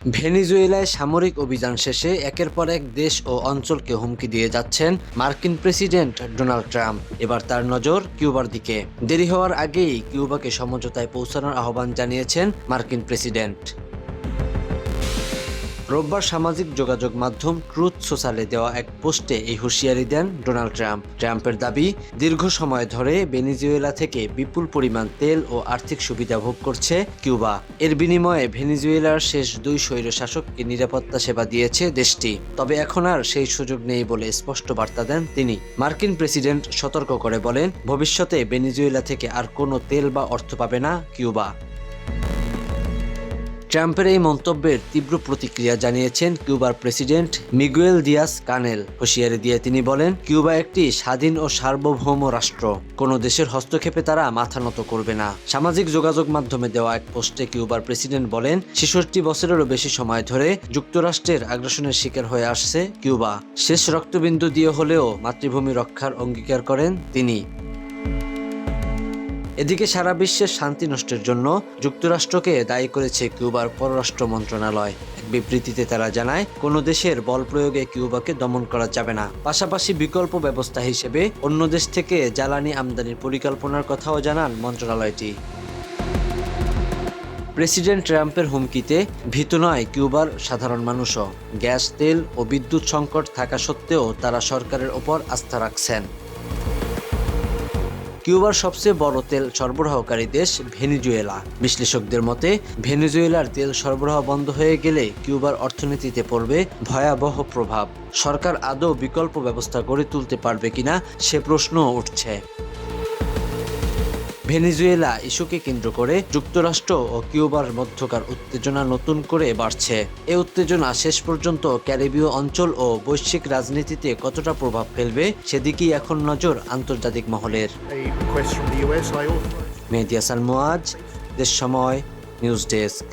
ভেনিজুয়েলায় সামরিক অভিযান শেষে একের পর এক দেশ ও অঞ্চলকে হুমকি দিয়ে যাচ্ছেন মার্কিন প্রেসিডেন্ট ডোনাল্ড ট্রাম্প। এবার তার নজর কিউবার দিকে। দেরি হওয়ার আগেই কিউবাকে সমঝোতায় পৌঁছানোর আহ্বান জানিয়েছেন মার্কিন প্রেসিডেন্ট। রোববার সামাজিক যোগাযোগ মাধ্যম ট্রুথ সোশ্যালে দেওয়া এক পোস্টে এই হুঁশিয়ারি দেন ডোনাল্ড ট্রাম্প। ট্রাম্পের দাবি, দীর্ঘ সময় ধরে ভেনিজুয়েলা থেকে বিপুল পরিমাণ তেল ও আর্থিক সুবিধা ভোগ করছে কিউবা। এর বিনিময়ে ভেনিজুয়েলার শেষ দুই স্বৈরশাসককে নিরাপত্তা সেবা দিয়েছে দেশটি। তবে এখন আর সেই সুযোগ নেই বলে স্পষ্ট বার্তা দেন তিনি। মার্কিন প্রেসিডেন্ট সতর্ক করে বলেন, ভবিষ্যতে ভেনিজুয়েলা থেকে আর কোনো তেল বা অর্থ পাবে না কিউবা। ট্রাম্পের এই মন্তব্যের তীব্র প্রতিক্রিয়া জানিয়েছেন কিউবার প্রেসিডেন্ট মিগুয়েল দিয়াস কানেল। হুঁশিয়ারি দিয়ে তিনি বলেন, কিউবা একটি স্বাধীন ও সার্বভৌম রাষ্ট্র। কোনো দেশের হস্তক্ষেপে তারা মাথা নত করবে না। সামাজিক যোগাযোগ মাধ্যমে দেওয়া এক পোস্টে কিউবার প্রেসিডেন্ট বলেন, ছেষট্টি বছরেরও বেশি সময় ধরে যুক্তরাষ্ট্রের আগ্রাসনের শিকার হয়ে আসছে কিউবা। শেষ রক্তবিন্দু দিয়ে হলেও মাতৃভূমি রক্ষার অঙ্গীকার করেন তিনি। এদিকে সারা বিশ্বের শান্তি নষ্টের জন্য যুক্তরাষ্ট্রকে দায়ী করেছে কিউবার পররাষ্ট্র মন্ত্রণালয়। এক বিবৃতিতে তারা জানায়, কোনো দেশের বল প্রয়োগে কিউবাকে দমন করা যাবে না। পাশাপাশি বিকল্প ব্যবস্থা হিসেবে অন্য দেশ থেকে জ্বালানি আমদানির পরিকল্পনার কথাও জানান মন্ত্রণালয়টি। প্রেসিডেন্ট ট্রাম্পের হুমকিতে ভীত নয় কিউবার সাধারণ মানুষও। গ্যাস, তেল ও বিদ্যুৎ সংকট থাকা সত্ত্বেও তারা সরকারের ওপর আস্থা রাখছেন। কিউবার সবচেয়ে বড় তেল সরবরাহকারী দেশ ভেনিজুয়েলা। বিশ্লেষকদের মতে, ভেনিজুয়েলার তেল সরবরাহ বন্ধ হয়ে গেলে কিউবার অর্থনীতিতে পড়বে ভয়াবহ প্রভাব। সরকার আদৌ বিকল্প ব্যবস্থা গড়ে তুলতে পারবে কিনা, সে প্রশ্নও উঠছে। ভেনিজুয়েলা ইস্যুকে কেন্দ্র করে যুক্তরাষ্ট্র ও কিউবার মধ্যকার উত্তেজনা নতুন করে বাড়ছে। এ উত্তেজনা শেষ পর্যন্ত ক্যারিবীয় অঞ্চল ও বৈশ্বিক রাজনীতিতে কতটা প্রভাব ফেলবে সেদিকেই এখন নজর আন্তর্জাতিক মহলের। মেহদিয়াসাল মোয়াজ দেশ সময় নিউজ ডেস্ক।